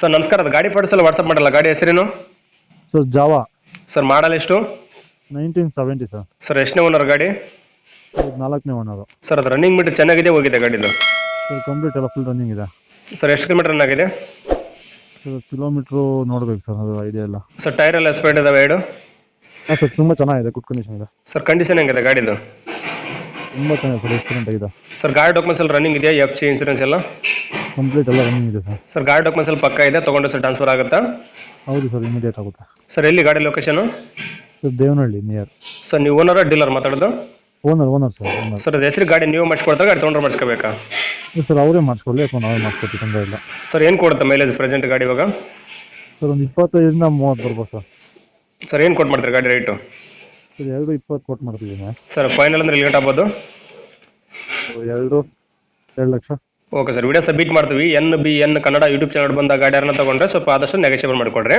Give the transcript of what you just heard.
Sir ನಮಸ್ಕಾರ. ಅದು ಗಾಡಿ ಫೋಟೋಸ್ ಎಲ್ಲ ವಾಟ್ಸಪ್ ಮಾಡಲ್ಲ. ಗಾಡಿ ಹೆಸರೇನು? Sir Java. ಸರ್ ಮಾಡಲ್ ಎಷ್ಟು? Nineteen seventy sir. ಸರ್ ಎಷ್ಟನೇ ಓನರ್ ಗಾಡಿ? ನಾಲ್ಕನೇ ಓನರು. ಸರ್ ಅದು ರನ್ನಿಂಗ್ ಮೀಟರ್ ಚೆನ್ನಾಗಿದೆ ಹೋಗಿದೆ ಗಾಡಿದು? ಸರ್ ಕಂಪ್ಲೀಟ್ ಎಲ್ಲ ಫುಲ್ ರನ್ನಿಂಗ್ ಇದೆ. ಸರ್ ಎಷ್ಟು ಕಿಲೋಮೀಟರ್ ರನ್ ಆಗಿದೆ? ಸರ್ ಕಿಲೋಮೀಟ್ರು ನೋಡ್ಬೇಕು ಸರ್ ಅದು ಐಡಿಯಾ ಇಲ್ಲ ಸರ್ ಟೈರ್ ಎಲ್ಲ ಸ್ಪೇಡ್ ಇದಾವೆ ಎರಡು? ಹಾಂ ಸರ್ ತುಂಬ ಚೆನ್ನಾಗಿದೆ ಗುಡ್ ಕಂಡೀಷನ್ ಇದೆ. ಸರ್ ಕಂಡೀಷನ್ ಹೆಂಗಿದೆ ಗಾಡಿದು? ತುಂಬ ಚೆನ್ನಾಗಿದೆ ಸರ್ ಎಕ್ಸಲೆಂಟ್ ಆಗಿದೆ. ಸರ್ ಗಾಡಿ ಡಾಕ್ಯುಮೆಂಟ್ಸ್ ಎಲ್ಲ ರನ್ನಿಂಗ್ ಇದೆಯಾ ಎಫ್ ಸಿ ಇನ್ಸೂರೆನ್ಸ್ ಎಲ್ಲ? ಕಂಪ್ಲೀಟ್ ಎಲ್ಲ ರನ್ನಿಂಗ್ ಇದೆ ಸರ್. ಸರ್ ಗಾಡಿ ಡಾಕ್ಯುಮೆಂಟ್ಸ್ ಸ್ವಲ್ಪ ಪಕ್ಕ ಇದೆ ತೊಗೊಂಡು ಸರ್ ಟ್ರಾನ್ಸ್ಫರ್ ಆಗುತ್ತಾ? ಹೌದು ಸರ್ ಇಮಿಡಿಯೇಟ್ ಆಗುತ್ತೆ. ಸರ್ ಎಲ್ಲಿ ಗಾಡಿ location sir Devanahalli near sir ನೀವು ಓನರ್ ಡೀಲರ್ ಮಾತಾಡೋದು? Owner owner sir owner sir ಅದು ಹೆಸರು ಗಾಡಿ ನೀವು ಮಾಡಿಸ್ಕೊಡ್ತಾರೆ ಗಾಡಿ ತೊಗೊಂಡ್ರೆ ಮಾಡಿಸ್ಕೋಬೇಕಾ? ಸರ್ ಅವರೇ ಮಾಡಿಸ್ಕೊಳ್ಳಿ ಅಥವಾ ನಾವೇ ಮಾಡಿಸ್ಕೊಡ್ತೀವಿ ತೊಂದರೆ ಇಲ್ಲ. ಸರ್ ಏನು ಕೊಡುತ್ತೆ ಮೈಲೇಜ್ ಪ್ರೆಸೆಂಟ್ ಗಾಡಿ ಇವಾಗ? ಸರ್ ಒಂದು ಇಪ್ಪತ್ತೈದರಿಂದ ಮೂವತ್ತು ಬರ್ಬೋದು ಸರ್. ಸರ್ ಏನು ಕೊಟ್ಟು ಮಾಡ್ತಾರೆ ಗಾಡಿ ರೇಟು ಸರ್ ಎರಡು ಇಪ್ಪತ್ತು ಕೊಟ್ಟು ಮಾಡ್ತಿದ್ದೀನಿ. ಸರ್ ಫೈನಲ್ ಅಂದ್ರೆ ಲೇಟ್ ಆಗ್ಬೋದು? ಎರಡು ಎರಡು lakh. Okay sir video submit ಮಾಡ್ತೀವಿ. N B N Kannada YouTube channel ಬಂದ ಗಾಡಿಯಾರನ್ನ ತಗೊಂಡ್ರೆ ಸ್ವಲ್ಪ ಆದಷ್ಟು ನೆಗೋಷಿಯೇಬಲ್ ಮಾಡಿಕೊಡ್ರಿ.